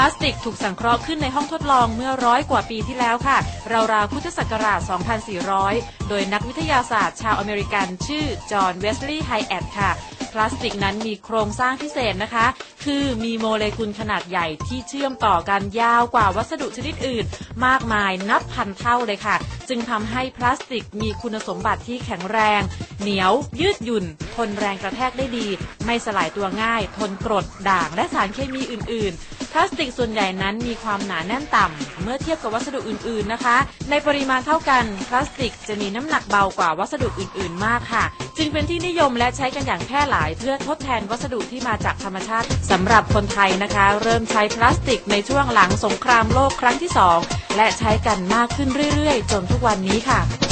ลาสติกถูกสังเคราะห์ขึ้นในห้องทดลองเมื่อร้อยกว่าปีที่แล้วค่ะ ราวๆพุทธศักราช 2400 โดยนักวิทยาศาสตร์ชาวอเมริกันชื่อ จอห์น เวสลีย์ ไฮแอดค่ะ พลาสติกนั้นมีโครงสร้างพิเศษนะคะ คือมีโมเลกุลขนาดใหญ่ที่เชื่อมต่อกันยาวกว่าวัสดุชนิดอื่น มากมายนับพันเท่าเลยค่ะ จึงทำให้พลาสติกมีคุณสมบัติที่แข็งแรง เหนียว ยืดหยุ่น ทนแรงกระแทกได้ดี ไม่สลายตัวง่าย ทนกรดด่างและสารเคมีอื่นๆ พลาสติกส่วนใหญ่นั้นมีความหนาแน่นต่ำเมื่อเทียบกับวัสดุอื่นๆนะคะ ในปริมาณเท่ากันพลาสติกจะมีน้ำหนักเบากว่าวัสดุอื่นๆ มากค่ะ จึงเป็นที่นิยมและใช้กันอย่างแพร่หลาย เพื่อทดแทนวัสดุที่มาจากธรรมชาติสำหรับคนไทยนะคะ เริ่มใช้พลาสติกในช่วงหลังสงครามโลกครั้งที่สองและใช้กันมากขึ้นเรื่อยๆ จนทุกวันนี้ค่ะ